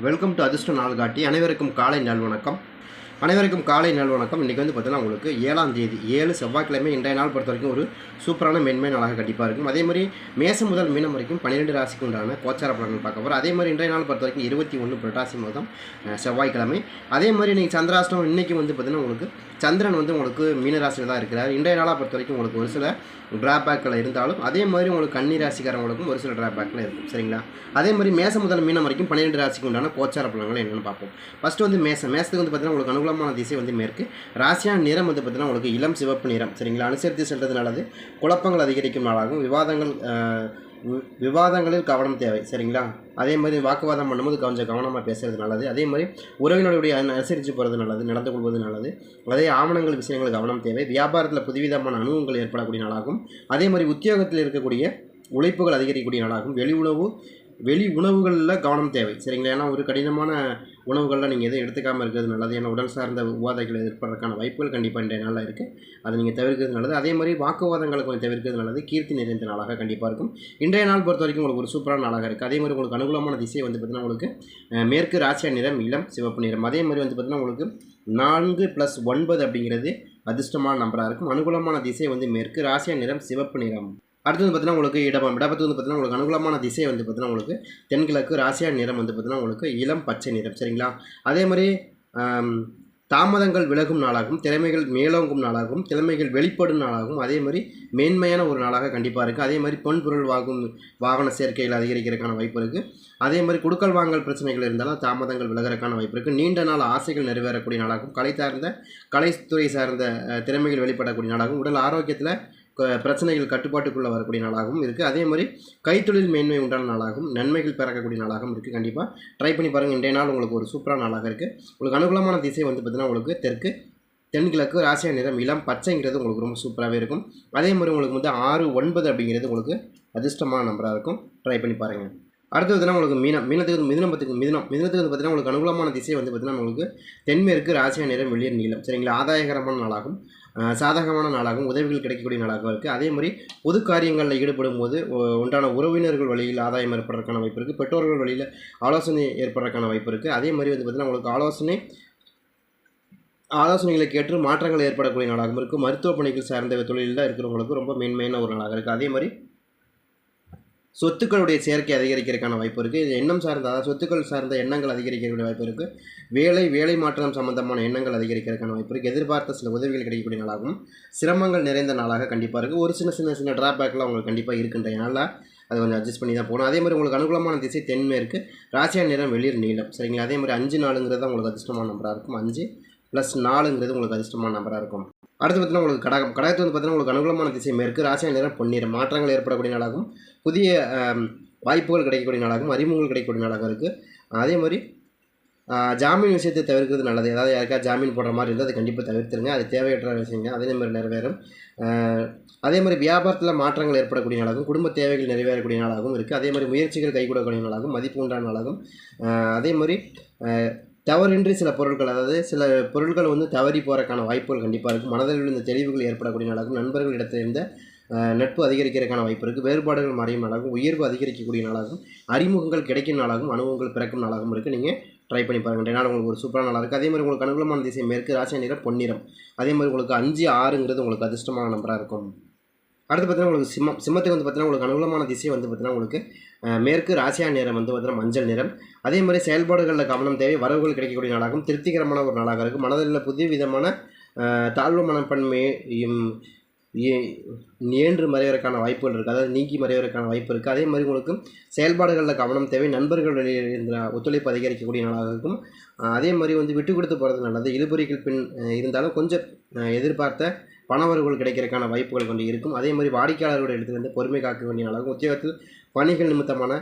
Welcome to அதிர்ஷ்ட நாள் காட்டி அனைவருக்கும் காலை நாள் வணக்கம் அனைவருக்கும் காலை நல் வணக்கம். இன்றைக்கி வந்து பார்த்தீங்கன்னா உங்களுக்கு ஏழாம் தேதி ஏழு செவ்வாய்க்கிழமை இன்றைய நாள் பொறுத்த வரைக்கும் ஒரு சூப்பரான மென்மை நாளாக கண்டிப்பாக இருக்கும். அதே மாதிரி மேசம் முதல் மீனம் வரைக்கும் பன்னிரெண்டு ராசிக்கு உண்டான கோச்சார பலன்கள் பார்க்க போகிறோம் அதே மாதிரி இன்றைய நாள் பொறுத்த வரைக்கும் இருபத்தி ஒன்று புரட்டாசி மாதம் செவ்வாய்க்கிழமை. அதே மாதிரி நீங்கள் சந்திராஷ்டம் இன்றைக்கி வந்து பார்த்தீங்கன்னா உங்களுக்கு சந்திரன் வந்து உங்களுக்கு மீனராசியில் தான் இருக்கிறார். இன்றைய நாளாக பொறுத்த வரைக்கும் உங்களுக்கு ஒரு சில ட்ராபேக்கில் இருந்தாலும் அதே மாதிரி உங்களுக்கு கன்னி ராசிக்காரங்களுக்கும் ஒரு சில ட்ராபேக்கில் இருக்கும். சரிங்களா? அதே மாதிரி மேசம் முதல் மீனம் வரைக்கும் பன்னிரெண்டு ராசிக்கு உண்டான கோச்சார பலன்கள் என்னென்னு பார்ப்போம். ஃபஸ்ட்டு வந்து மேசம். மேசத்துக்கு வந்து பார்த்தீங்கன்னா உங்களுக்கு அனுகூலமான திசை வந்து மேற்கு. ராசியான நிறம் வந்து பார்த்தீங்கன்னா உங்களுக்கு இளம் சிவப்பு நிறம். சரிங்களா? அனுசரித்து செல்றது நல்லது குழப்பங்கள் அதிகரிக்கும் நாளாகும். விவாதங்கள் வி- விவாதங்களில் கவனம் தேவை. சரிங்களா? அதே மாதிரி வாக்குவாதம் பண்ணும்போது கொஞ்சம் கவனமாக பேசுறது நல்லது. அதே மாதிரி உறவினருடைய அனுசரித்து போகிறது நல்லது நடந்து கொள்வது நல்லது. அதே ஆவணங்கள் விஷயங்கள் கவனம் தேவை. வியாபாரத்தில் புதுவிதமான அனுபவங்கள் ஏற்படக்கூடிய நாளாகும். அதே மாதிரி உத்தியோகத்தில் இருக்கக்கூடிய உழைப்புகள் அதிகரிக்கக்கூடிய நாளாகும். வெளி உணவு வெளி உணவுகளில் கவனம் தேவை. சரிங்களா? ஏன்னா ஒரு கடினமான உணவுகளில் நீங்கள் எதுவும் எடுத்துக்காமல் இருக்கிறது நல்லது. ஏன்னா உடல் சார்ந்த உபாதைகள் ஏற்படுறதுக்கான வாய்ப்புகள் கண்டிப்பாக இன்றைய நாளில் இருக்குது அதை நீங்கள் தவிர்க்கிறது நல்லது. அதே மாதிரி வாக்குவாதங்களை கொஞ்சம் தவிர்க்கிறது நல்லது. கீர்த்தி நிறைந்த நாளாக கண்டிப்பாக இருக்கும். இன்றைய நாள் பொறுத்த வரைக்கும் உங்களுக்கு ஒரு சூப்பரான நாளாக இருக்குது அதே மாதிரி உங்களுக்கு அனுகூலமான திசை வந்து பார்த்திங்கன்னா உங்களுக்கு மேற்கு ராசியா நிறம் இளம் சிவப்பு நிறம். அதே மாதிரி வந்து பார்த்திங்கன்னா உங்களுக்கு நான்கு ப்ளஸ் ஒன்பது அப்படிங்கிறது அதிர்ஷ்டமான நம்பராக இருக்கும். அனுகூலமான திசை வந்து மேற்கு ராசியா நிறம் சிவப்பு நிறம். அடுத்து வந்து பார்த்தீங்கன்னா உங்களுக்கு இடபம் இடபத்து வந்து பார்த்தீங்கன்னா உங்களுக்கு அனுகூலமான திசை வந்து பார்த்தீங்கன்னா உங்களுக்கு தென்கிழக்கு ராசியா நிறம் வந்து பார்த்தீங்கன்னா உங்களுக்கு இளம் பச்சை நிறம் சரிங்களா? அதே மாதிரி தாமதங்கள் விலகும் நாளாகும் திறமைகள் மேலோங்கும் நாளாகும் திறமைகள் வெளிப்படும் நாளாகும் அதே மாதிரி மேன்மையான ஒரு நாளாக கண்டிப்பாக இருக்குது அதே மாதிரி பொன் பொருள் வாங்கும் வாகன சேர்க்கைகள் அதிகரிக்கிறதுக்கான வாய்ப்பு இருக்குது அதே மாதிரி குடுக்கல் வாங்கல் பிரச்சனைகள் இருந்தாலும் தாமதங்கள் விலகிறதுக்கான வாய்ப்பு இருக்குது நீண்ட நாள் ஆசைகள் நிறைவேறக்கூடிய நாளாகும் கலை சார்ந்த கலைத்துறை சார்ந்த திறமைகள் வெளிப்படக்கூடிய நாளாகும் உடல் ஆரோக்கியத்தில் பிரச்சனைகள் கட்டுப்பாட்டுக்குள்ளே வரக்கூடிய நாளாகவும் இருக்குது அதே மாதிரி கைத்தொழில் மேன்மை உண்டான நாளாகவும் நன்மைகள் பிறக்கக்கூடிய நாளாகவும் இருக்குது கண்டிப்பாக ட்ரை பண்ணி பாருங்கள் இன்றைய நாள் உங்களுக்கு ஒரு சூப்பரான நாளாக இருக்குது உங்களுக்கு அனுகூலமான திசை வந்து பார்த்திங்கன்னா உங்களுக்கு தெற்கு தென்கிழக்கு ராசியா நிறம் இளம் பச்சைங்கிறது உங்களுக்கு ரொம்ப சூப்பராகவே இருக்கும். அதே மாதிரி உங்களுக்கு வந்து ஆறு ஒன்பது அப்படிங்கிறது உங்களுக்கு அதிர்ஷ்டமான நம்பராக இருக்கும். ட்ரை பண்ணி பாருங்கள் அடுத்து பார்த்தீங்கன்னா உங்களுக்கு மீனம் மீனத்துக்கு மிதினம் பத்துக்கு மிதினம் மிதினத்துக்கு வந்து பார்த்தீங்கன்னா உங்களுக்கு அனுகூலமான திசை வந்து பார்த்தீங்கன்னா உங்களுக்கு தென்மேற்கு ராசியா நிறம் வெளியர் நீளம். சரிங்களா? ஆதாயகரமான நாளாகும். சாதகமான நாளாகவும் உதவிகள் கிடைக்கக்கூடிய நாளாகவும் இருக்குது அதே மாதிரி பொது காரியங்களில் ஈடுபடும் போது உண்டான உறவினர்கள் வழியில் ஆதாயம் ஏற்படுறதுக்கான வாய்ப்பு இருக்குது பெற்றோர்கள் வழியில் ஆலோசனை ஏற்படுறதுக்கான வாய்ப்பு இருக்குது அதே மாதிரி வந்து பார்த்திங்கன்னா உங்களுக்கு ஆலோசனை ஆலோசனைகளை கேட்டு மாற்றங்கள் ஏற்படக்கூடிய நாளாகவும் இருக்குது மருத்துவ பணிகள் சார்ந்த தொழிலில் இருக்கிறவங்களுக்கு ரொம்ப மேன்மையான ஒரு நாளாக இருக்குது அதே மாதிரி சொத்துக்களுடைய சேர்க்கை அதிகரிக்கிறதுக்கான வாய்ப்பு இருக்குது இது எண்ணம் சார்ந்த அதாவது சொத்துக்கள் சார்ந்த எண்ணங்கள் அதிகரிக்கக்கூடிய வாய்ப்பு இருக்குது வேலை வேலை மாற்றம் சம்பந்தமான எண்ணங்கள் அதிகரிக்கிறதுக்கான வாய்ப்பு இருக்குது எதிர்பார்த்த சில உதவிகள் கிடைக்கக்கூடிய நாளாகவும் சிரமங்கள் நிறைந்த நாளாக கண்டிப்பாக இருக்குது ஒரு சின்ன சின்ன சின்ன ட்ராபேக்லாம் உங்களுக்கு கண்டிப்பாக இருக்குன்றதுனால அதை கொஞ்சம் அட்ஜஸ்ட் பண்ணி தான் போகணும். அதே மாதிரி உங்களுக்கு அனுகூலமான திசை தென்மேற்கு ராசியா நிறம் வெளிர் நீளம். சரிங்களா? அதே மாதிரி அஞ்சு நாளுங்கிறது தான் உங்களுக்கு அதிர்ஷ்டமான நம்பராக இருக்கும். அஞ்சு ப்ளஸ் நாலுங்கிறது உங்களுக்கு அதிர்ஷ்டமான நம்பராக இருக்கும். அடுத்து பார்த்தீங்கன்னா உங்களுக்கு கடகம். கடகத்து வந்து பார்த்தீங்கன்னா உங்களுக்கு அனுகூலமான திசை மேற்கு ராசியான நிறம் பொன்னிறம். மாற்றங்கள் ஏற்படக்கூடிய நாளாகும். புதிய வாய்ப்புகள் கிடைக்கக்கூடிய நாளாகவும் அறிமுகங்கள் கிடைக்கக்கூடிய நாளாகவும் இருக்குது அதே மாதிரி ஜாமீன் விஷயத்தை தவிர்க்கிறது நல்லது. ஏதாவது யாருக்கா ஜாமீன் போடுற மாதிரி இருந்தால் அதை கண்டிப்பாக தவிர்த்துருங்க. அது தேவையற்ற விஷயங்க. அதே மாதிரி நிறைவேறும். அதே மாதிரி வியாபாரத்தில் மாற்றங்கள் ஏற்படக்கூடிய நாளாகவும் குடும்ப தேவைகள் நிறைவேறக்கூடிய நாளாகவும் இருக்குது அதே மாதிரி முயற்சிகள் கைகூடக்கூடிய நாளாகும். மதிப்பு உண்டான நாளாகவும் அதே மாதிரி தவறின்றி சில பொருட்கள் அதாவது சில பொருட்கள் வந்து தவறி போகிறக்கான வாய்ப்புகள் கண்டிப்பாக இருக்கும். மனதில் விழுந்த தெளிவுகள் ஏற்படக்கூடிய நாளாகும். நண்பர்களிடத்திலிருந்த நட்பு அதிகரிக்கிறதுக்கான வாய்ப்பு இருக்குது வேறுபாடுகள் மறையும் நாளாகும். உயர்வு அதிகரிக்கக்கூடிய நாளாகும். அறிமுகங்கள் கிடைக்கும் நாளாகும். அனுபவங்கள் பிறக்கும் நாளாகவும் இருக்குது நீங்கள் ட்ரை பண்ணி பாருங்கள் ரெண்டு நாள் உங்களுக்கு ஒரு சூப்பரான நாளாக இருக்குது அதே மாதிரி உங்களுக்கு அனுகூலமான திசை மேற்கு ராசி நிறம் பொன்னிறம். அதே மாதிரி உங்களுக்கு அஞ்சு ஆறுங்கிறது உங்களுக்கு அதிர்ஷ்டமான நம்பராக இருக்கும். அடுத்து பார்த்தீங்கன்னா உங்களுக்கு சிம்மம் சிம்மத்துக்கு வந்து பார்த்தீங்கன்னா உங்களுக்கு அனுகூலமான திசை வந்து பார்த்தீங்கன்னா உங்களுக்கு மேற்கு ராசியா நிறம் வந்து பார்த்தீங்கன்னா மஞ்சள் நிறம். அதே மாதிரி செயல்பாடுகளில் கவனம் தேவை வரவுகள் கிடைக்கக்கூடிய நாளாகவும் திருப்திகரமான ஒரு நாளாக இருக்கும். மனதில் புதிய விதமான தாழ்வு மனப்பான்மையும் ஏன்று மறைவதற்கான வாய்ப்புகள் இருக்குது அதாவது நீங்கி மறைவதற்கான வாய்ப்பு இருக்குது அதே மாதிரி உங்களுக்கு செயல்பாடுகளில் கவனம் தேவை நண்பர்கள் இந்த ஒத்துழைப்பு அதிகரிக்கக்கூடிய நாளாக இருக்கும். அதே மாதிரி வந்து விட்டு கொடுத்து போகிறது நல்லது. இழுபறிகள் பின் இருந்தாலும் கொஞ்சம் எதிர்பார்த்த பணவர்கள் கிடைக்கிறதுக்கான வாய்ப்புகள் கொண்டு இருக்கும். அதே மாதிரி வாடிக்கையாளர்களுடைய இடத்துல வந்து பொறுமை காக்க வேண்டிய அளவுக்கு உத்தியோகத்தில் பணிகள் நிமித்தமான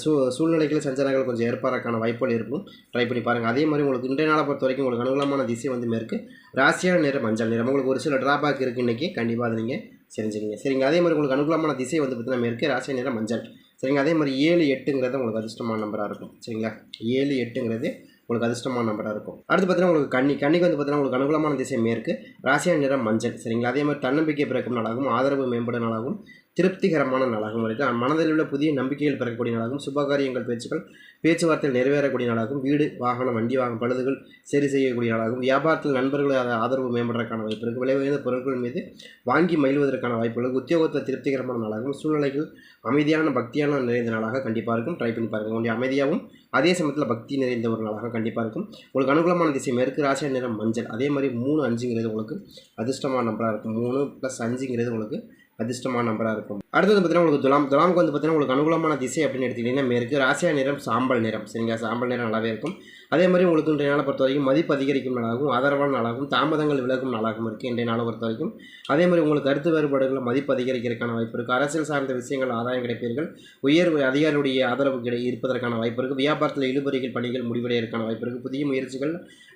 சூ சூழ்நிலைகள் சஞ்சலங்கள் கொஞ்சம் ஏற்படுறதுக்கான வாய்ப்புகள் இருக்கும். ட்ரை பண்ணி பாருங்கள் அதே மாதிரி உங்களுக்கு இன்றைய நாளை பொறுத்த வரைக்கும் உங்களுக்கு அனுகூலமான திசை வந்து மேற்கு. ராசியான நிறம் மஞ்சள் நிறம். உங்களுக்கு ஒரு சில ட்ராபேக் இருக்குது இன்றைக்கி கண்டிப்பாக அதை நீங்கள் செஞ்சுக்கிங்க. சரிங்க அதே மாதிரி உங்களுக்கு அனுகூலமான திசை வந்து பார்த்தீங்கன்னா மேற்கு ராசியான நிறம் மஞ்சள். சரிங்க அதே மாதிரி ஏழு எட்டுங்கிறது உங்களுக்கு அதிர்ஷ்டமான நம்பராக இருக்கும். சரிங்களா? ஏழு எட்டுங்கிறது உங்களுக்கு அதிர்ஷ்டமான நம்பராக இருக்கும். அடுத்து பார்த்தீங்கன்னா உங்களுக்கு கண்ணி கண்ணிக்கு வந்து பார்த்தீங்கன்னா உங்களுக்கு அனுகூலமான திசை மேற்கு ராசியா நிறம் மஞ்சள். சரிங்களா? அதே மாதிரி தன்னம்பிக்கை பிறக்கும் நாளாகவும் ஆதரவு மேம்படும் நாளாகவும் திருப்திகரமான நாளாகவும் இருக்குது மனதில் உள்ள புதிய நம்பிக்கைகள் பிறக்கக்கூடிய நாளாகவும் சுபகாரியங்கள் பேச்சுக்கள் பேச்சுவார்த்தையில் நிறைவேறக்கூடிய நாளாகவும் வீடு வாகனம் வண்டி வாகனம் பழுதுகள் சரி செய்யக்கூடிய நாளாகவும் வியாபாரத்தில் நண்பர்கள் ஆதரவு மேம்படுறதுக்கான வாய்ப்பு இருக்குது விலை உயர்ந்த பொருட்கள் மீது வாங்கி மகிழ்வதற்கான வாய்ப்புகள் உத்தியோகத்தில் திருப்திகரமான நாளாகவும் சூழ்நிலைகள் அமைதியான பக்தியான நிறைந்த நாளாக கண்டிப்பாக இருக்கும். ட்ரை பண்ணி பாருங்கள் உங்களுடைய அமைதியாகவும் அதே சமயத்தில் பக்தி நிறைந்த ஒரு நாளாக கண்டிப்பாக இருக்கும். உங்களுக்கு அனுகூலமான திசை மேற்கு ராசியா நிறம் மஞ்சள். அதே மாதிரி மூணு அஞ்சுங்கிறது உங்களுக்கு அதிர்ஷ்டமான நம்பராக இருக்கும். மூணு ப்ளஸ் அஞ்சுங்கிறது உங்களுக்கு அதிர்ஷ்டமான நம்பராக இருக்கும். அடுத்தது பார்த்தீங்கன்னா உங்களுக்கு துலாம் துலாமுக்கு வந்து பார்த்தீங்கன்னா உங்களுக்கு அனுகூலமான திசை அப்படின்னு எடுத்துக்கிட்டிங்கன்னா மேற்கு ராசியா நிறம் சாம்பல் நிறம். சரிங்களா? சாம்பல் நிறம் நல்லாவே இருக்கும். அதே மாதிரி உங்களுக்கு இன்றைய நாளை பொறுத்த வரைக்கும் மதிப்பு அதிகரிக்கும் நாளாகவும் ஆதரவான நாளாகவும் தாமதங்கள் விலகும் நாளாகவும் இருக்குது இன்றைய நாளை பொறுத்த வரைக்கும். அதே மாதிரி உங்களுக்கு கருத்து வேறுபாடுகளை மதிப்பு அதிகரிக்கிறதுக்கான வாய்ப்பு இருக்குது அரசியல் சார்ந்த விஷயங்கள் ஆதாயம் கிடைப்பீர்கள். உயர் அதிகாரியுடைய ஆதரவு கிடை இருப்பதற்கான வாய்ப்பு இருக்குது வியாபாரத்தில் இழுபறிகள் பணிகள் முடிவடைவதற்கான வாய்ப்பு இருக்குது புதிய முயற்சிகள்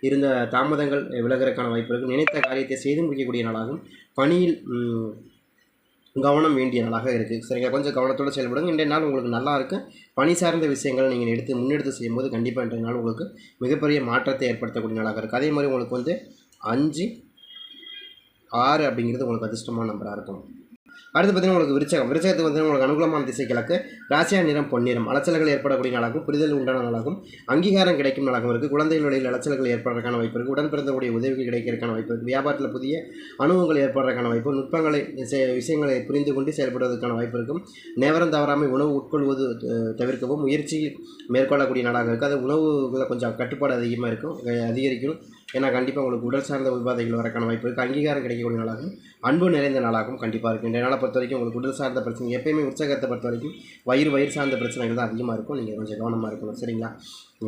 இருந்த தாமதங்கள் விலகிறதுக்கான வாய்ப்பு இருக்குது நினைத்த காரியத்தை செய்து முடிக்கக்கூடிய நாளாகவும் பணியில் கவனம் வேண்டிய நாளாக இருக்குது சரிங்க கொஞ்சம் கவனத்தோடு செயல்படுங்க. இன்றைய நாள் உங்களுக்கு நல்லா இருக்கு. பணி சார்ந்த விஷயங்களை நீங்கள் எடுத்து முன்னெடுத்து செய்யும்போது கண்டிப்பாக இன்றைய நாள் உங்களுக்கு மிகப்பெரிய மாற்றத்தை ஏற்படுத்தக்கூடிய நாளாக இருக்குது அதே மாதிரி உங்களுக்கு வந்து அஞ்சு ஆறு அப்படிங்கிறது உங்களுக்கு அதிர்ஷ்டமான நம்பராக இருக்கும் அடுத்து பார்த்தீங்கன்னா உங்களுக்கு விருச்சகம். விருச்சகத்துக்கு வந்து உங்களுக்கு அனுகூலமான திசை கிழக்கு ராசியா நிறம் பொன்னிறம். அலைச்சல்கள் ஏற்படக்கூடிய நாளாகும் புரிதல் உண்டான நாளாகும் அங்கீகாரம் கிடைக்கும் நாளாகவும் இருக்குது குழந்தைகள் வழியில் அலைச்சல்கள் ஏற்படுறதுக்கான வாய்ப்பு இருக்குது உடன் பிறந்தவுடைய உதவிகள் கிடைக்கிறதுக்கான வாய்ப்பு இருக்குது வியாபாரத்தில் புதிய அனுபவங்கள் ஏற்படுறதுக்கான வாய்ப்பு நுட்பங்களை செ- விஷயங்களை புரிந்து கொண்டு செயல்படுவதற்கான வாய்ப்பு இருக்கும். நேரம் தவறாமல் உணவு உட்கொள்வது தவிர்க்கவும் முயற்சி மேற்கொள்ளக்கூடிய நாளாக இருக்குது அது உணவுகளை கொஞ்சம் கட்டுப்பாடு அதிகமாக இருக்கும் அதிகரிக்கும். ஏன்னா கண்டிப்பாக உங்களுக்கு உடல் சார்ந்த உபாதைகள் வரக்கான வாய்ப்பு இருக்குது அங்கீகாரம் கிடைக்கக்கூடிய நாளாகும் அன்பு நிறைந்த நாளாகவும் கண்டிப்பாக இருக்கும் இன்றைய நாளை பொறுத்த வரைக்கும் உங்களுக்கு உடல் சார்ந்த பிரச்சனை எப்பயுமே உற்சாகத்தை பொறுத்த வரைக்கும் வயிறு வயிறு சார்ந்த பிரச்சனைகள் தான் அதிகமாக இருக்கும். நீங்கள் கொஞ்சம் கவனமாக இருக்கணும் சரிங்களா?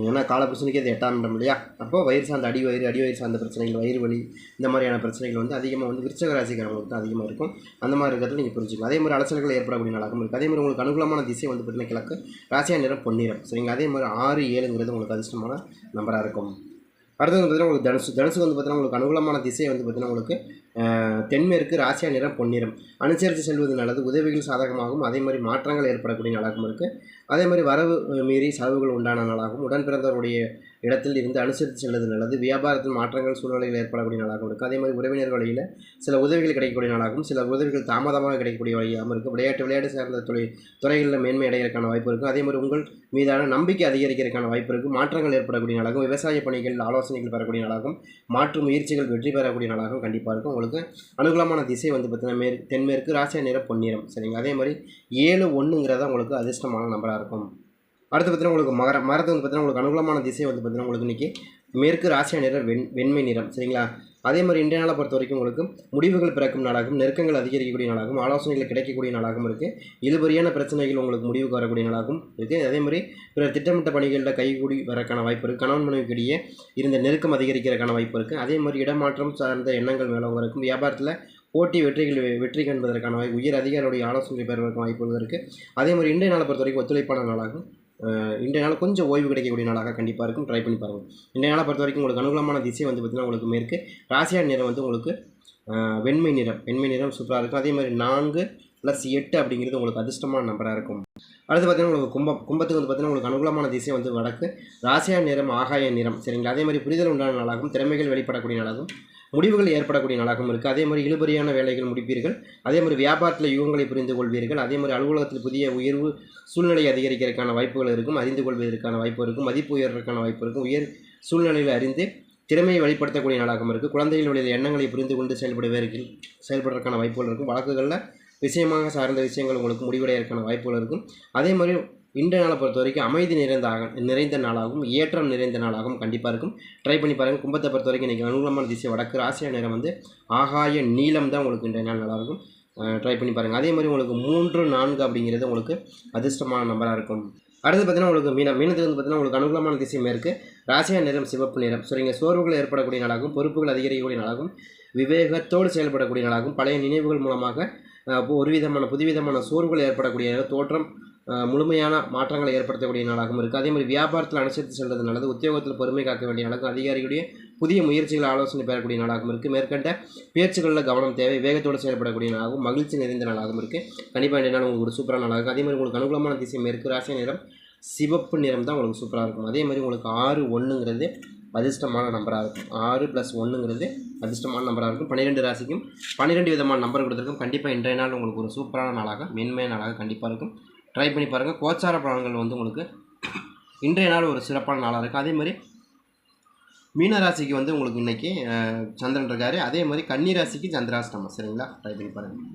ஏன்னா காலப்பிரச்சனைக்கு அது எட்டாம் இடம் இல்லையா? அப்போ வயிறு சார்ந்த அடி வயிறு அடி வயிறு சார்ந்த பிரச்சனைகள் வயிறு வலி இந்த மாதிரியான பிரச்சனைகள் வந்து அதிகமாக வந்து விருச்சக ராசிக்காரங்களுக்கு தான் அதிகமாக இருக்கும். அந்த மாதிரி இருக்கிறது நீங்கள் புரிஞ்சுக்கலாம் அதே மாதிரி அலைச்சல்கள் ஏற்படக்கூடிய நடக்கும் இருக்குது அதே மாதிரி உங்களுக்கு அனுகூலமான திசை வந்து பார்த்தீங்கன்னா கிழக்கு ராசியா நிறம் பொன்னிறம் சரிங்களா? அதே மாதிரி ஆறு ஏழுங்கிறது உங்களுக்கு அதிர்ஷ்டமான நம்பராக இருக்கும். அடுத்தது வந்து பார்த்தீங்கன்னா உங்களுக்கு தனுசு தனுசு வந்து பார்த்தீங்கன்னா உங்களுக்கு அனுகூலமான திசை வந்து பார்த்தீங்கன்னா உங்களுக்கு தென்மேற்கு ராசியா நிறம் பொன்னிறம். அனுசரித்து செல்வது நல்லது. உதவிகள் சாதகமாகவும் அதே மாதிரி மாற்றங்கள் ஏற்படக்கூடிய நாளாகவும் இருக்குது அதே மாதிரி வரவு மீறி செலவுகள் உண்டான நாளாகவும் உடன் பிறந்தவருடைய இடத்தில் இருந்து அனுசரித்து செல்வது நல்லது. வியாபாரத்தில் மாற்றங்கள் சூழ்நிலைகள் ஏற்படக்கூடிய நாளாகவும் இருக்குது அதே மாதிரி உறவினர் வழியில் சில உதவிகள் கிடைக்கக்கூடிய நாளாகவும் சில உதவிகள் தாமதமாக கிடைக்கக்கூடிய வழியாகவும் இருக்கும். விளையாட்டு விளையாட்டு சார்ந்த துறை துறைகளில் மேன்மை அடைகிறதுக்கான வாய்ப்பு இருக்கும். அதே மாதிரி உங்கள் மீதான நம்பிக்கை அதிகரிக்கிறதுக்கான வாய்ப்பு இருக்கும். மாற்றங்கள் ஏற்படக்கூடிய நாளாகவும் விவசாய பணிகள் ஆலோசனைகள் பெறக்கூடிய நாளாகவும் மாற்று முயற்சிகள் வெற்றி பெறக்கூடிய நாளாகவும் கண்டிப்பாக இருக்கும். உங்களுக்கு அனுகூலமான திசை வந்து பார்த்தீங்கன்னா மேற்கு தென்மேற்கு ராசியா நிற பொன்னிறம். சரிங்க அதே மாதிரி ஏழு ஒன்றுங்கிறத உங்களுக்கு அதிர்ஷ்டமான நம்பராக இருக்கும். அடுத்து பார்த்தீங்கன்னா உங்களுக்கு மகர மரத்து வந்து பார்த்தீங்கன்னா உங்களுக்கு அனுகூலமான திசை வந்து பார்த்தீங்கன்னா உங்களுக்கு இன்றைக்கி மேற்கு ராசியா நிறம் வெண் வெண்மை நிறம் சரிங்களா? அதே மாதிரி இன்றைய நாளை பொறுத்த வரைக்கும் உங்களுக்கு முடிவுகள் பிறக்கும் நாளாகவும் நெருக்கங்கள் அதிகரிக்கக்கூடிய நாளாகவும் ஆலோசனைகள் கிடைக்கக்கூடிய நாளாகவும் இருக்குது இழுபறியான பிரச்சனைகள் உங்களுக்கு முடிவுக்கு வரக்கூடிய நாளாகவும் இருக்குது அதே மாதிரி பிற திட்டமிட்ட பணிகளில் கைகூடி வரக்கான வாய்ப்பு இருக்குது கணவன் மனைவிக்கிடையே இருந்த நெருக்கம் அதிகரிக்கிறதுக்கான வாய்ப்பு இருக்குது அதே மாதிரி இடமாற்றம் சார்ந்த எண்ணங்கள் மேலவங்க இருக்கும். வியாபாரத்தில் போட்டி வெற்றிகள் வெற்றி காண்பதற்கான வாய்ப்பு உயர் அதிகாரியுடைய ஆலோசனை பெறுவதற்கான வாய்ப்புகள் இருக்குது அதே மாதிரி இன்றைய நாளை பொறுத்த வரைக்கும் ஒத்துழைப்பான நாளாகும். இன்றைய நாள் கொஞ்சம் ஓய்வு கிடைக்கக்கூடிய நாளாக கண்டிப்பாக இருக்கும். ட்ரை பண்ணி பாருங்கள் இன்றைய நாளை பொறுத்த வரைக்கும் உங்களுக்கு அனுகூலமான திசை வந்து பார்த்திங்கன்னா உங்களுக்கு மேற்கு ராசியா நிறம் வந்து உங்களுக்கு வெண்மை நிறம். வெண்மை நிறம் சூப்பராக இருக்கும். அதே மாதிரி நான்கு ப்ளஸ் எட்டு அப்படிங்கிறது உங்களுக்கு அதிர்ஷ்டமான நம்பராக இருக்கும். அடுத்து பார்த்தீங்கன்னா உங்களுக்கு கும்பம் கும்பத்துக்கு வந்து பார்த்தீங்கன்னா உங்களுக்கு அனுகூலமான திசை வந்து வடக்கு ராசியா நிறம் ஆகாய நிறம். சரிங்களா? அதே மாதிரி புரிதல் உண்டான நாளாகவும் திறமைகள் வெளிப்படக்கூடிய நாளாகவும் முடிவுகள் ஏற்படக்கூடிய நாளாகவும் இருக்குது அதே மாதிரி இழுபறியான வேலைகள் முடிப்பீர்கள். அதே மாதிரி வியாபாரத்தில் யுகங்களை புரிந்து கொள்வீர்கள். அதே மாதிரி அலுவலகத்தில் புதிய உயர்வு சூழ்நிலை அதிகரிக்கிறதுக்கான வாய்ப்புகள் இருக்கும். அறிந்து கொள்வதற்கான வாய்ப்பு இருக்கும். மதிப்பு உயர்வதற்கான வாய்ப்பு இருக்கும். உயர் சூழ்நிலையில் அறிந்து திறமையை வெளிப்படுத்தக்கூடிய நாளாகவும் இருக்குது குழந்தைகளுடைய எண்ணங்களை புரிந்து கொண்டு செயல்படுவீர்கள் செயல்படுறதுக்கான வாய்ப்புகள் இருக்கும். வழக்குகளில் விஷயமாக சார்ந்த விஷயங்கள் உங்களுக்கு முடிவடைவதற்கான வாய்ப்புகள் இருக்கும். அதே மாதிரி இன்றைய நாளை பொறுத்த வரைக்கும் அமைதி நிறைந்த ஆக- நிறைந்த நாளாகவும் ஏற்றம் நிறைந்த நாளாகவும் கண்டிப்பாக இருக்கும். ட்ரை பண்ணி பாருங்கள் கும்பத்தை பொறுத்த வரைக்கும் இன்றைக்கி அனுகூலமான திசை வடக்கு ராசிய நேரம் வந்து ஆகாய நீளம் தான் உங்களுக்கு இன்றைய நாள் நல்லாயிருக்கும். ட்ரை பண்ணி பாருங்கள் அதே மாதிரி உங்களுக்கு மூன்று நான்கு அப்படிங்கிறது உங்களுக்கு அதிர்ஷ்டமான நம்பராக இருக்கும். அடுத்து பார்த்தீங்கன்னா உங்களுக்கு மீனம் மீனத்துக்கு வந்து பார்த்தீங்கன்னா உங்களுக்கு அனுகூலமான திசை இருக்குது ராசியா நிறம் சிவப்பு நிறம் சரிங்க சோர்வுகள் ஏற்படக்கூடிய நாளாகவும் பொறுப்புகள் அதிகரிக்கக்கூடிய நாளாகவும் விவேகத்தோடு செயல்படக்கூடிய நாளாகவும் பழைய நினைவுகள் மூலமாக ஒரு விதமான புதுவிதமான சோர்வுகள் ஏற்படக்கூடிய தோற்றம் முழுமையான மாற்றங்களை ஏற்படுத்தக்கூடிய நாளாகவும் இருக்குது அதே மாதிரி வியாபாரத்தில் அனுசரித்து செல்வது நல்லது. உத்தியோகத்தில் பொறுமை காக்க வேண்டிய நாளாகவும் அதிகாரிகளுடைய புதிய முயற்சிகள் ஆலோசனை பெறக்கூடிய நாளாகவும் இருக்குது மேற்கண்ட பேச்சுகளில் கவனம் தேவை. வேகத்தோடு செயல்படக்கூடிய நாளாகவும் மகிழ்ச்சி நிறைந்த நாளாகவும் இருக்குது கண்டிப்பாக இந்த நாள் உங்களுக்கு ஒரு சூப்பரான நாளாக இருக்கும். அதே மாதிரி உங்களுக்கு அனுகூலமான திசை மேற்கு ராசி நிறம் சிவப்பு நிறம் தான் உங்களுக்கு சூப்பராக இருக்கும். அதே மாதிரி உங்களுக்கு ஆறு ஒன்றுங்கிறது அதிர்ஷ்டமான நம்பராக இருக்கும். ஆறு ப்ளஸ் ஒன்றுங்கிறது அதிர்ஷ்டமான நம்பராக இருக்கும். பன்னிரெண்டு ராசிக்கும் பன்னிரெண்டு விதமான நம்பர் கொடுத்துருக்கும். கண்டிப்பாக இன்றைய நாள் உங்களுக்கு ஒரு சூப்பரான நாளாக மென்மையான நாளாக கண்டிப்பாக இருக்கும். ட்ரை பண்ணி பாருங்கள் கோச்சார பலன்கள் வந்து உங்களுக்கு இன்றைய நாள் ஒரு சிறப்பான நாளாக இருக்கும் அதே மாதிரி மீன ராசிக்கு வந்து உங்களுக்கு இன்றைக்கி சந்திரன் இருக்காரு. அதே மாதிரி கன்னிராசிக்கு சந்திராஷ்டமம். சரிங்களா? ட்ரை பண்ணி பாருங்கள்